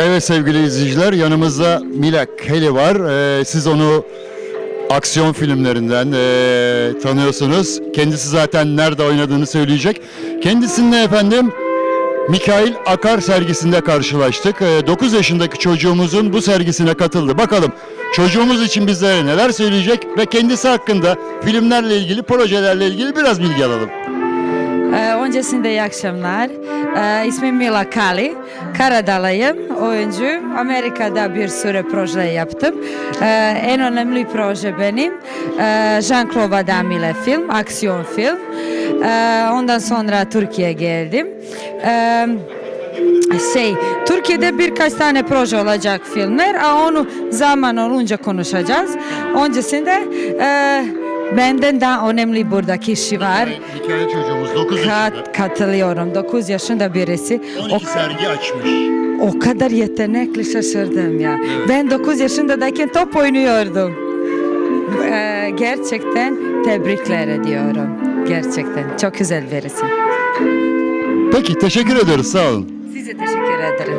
Evet sevgili izleyiciler yanımızda Mila Kelly var. Ee, siz onu aksiyon filmlerinden ee, tanıyorsunuz. Kendisi zaten nerede oynadığını söyleyecek. Kendisininle efendim Mikail Akar sergisinde karşılaştık. 9 yaşındaki çocuğumuzun bu sergisine katıldı. Bakalım çocuğumuz için bizlere neler söyleyecek ve kendisi hakkında filmlerle ilgili, projelerle ilgili biraz bilgi alalım. Ee, öncesinde iyi akşamlar. Ee, ismim Mila Kali. Karadalıyım, oyuncu. Amerika'da bir sürü proje yaptım. Ee, en önemli proje benim. Ee, Jean-Claude Van Damme ile film, aksiyon film. Ee, ondan sonra Türkiye'ye geldim. Ee, şey, Türkiye'de birkaç tane proje olacak filmler. Aa, Onu zaman olunca konuşacağız. Öncesinde e, benden daha önemli burada kişi var. Mikail çocuğumuz 9 Kat, katılıyorum. 9 yaşında birisi. O, sergi açmış. O kadar yetenekli şaşırdım ya. Ben 9 yaşındayken top oynuyordum. Ee, gerçekten tebrikler ediyorum. Gerçekten çok güzel birisi. Peki teşekkür ediyoruz sağ olun. Size teşekkür ederim.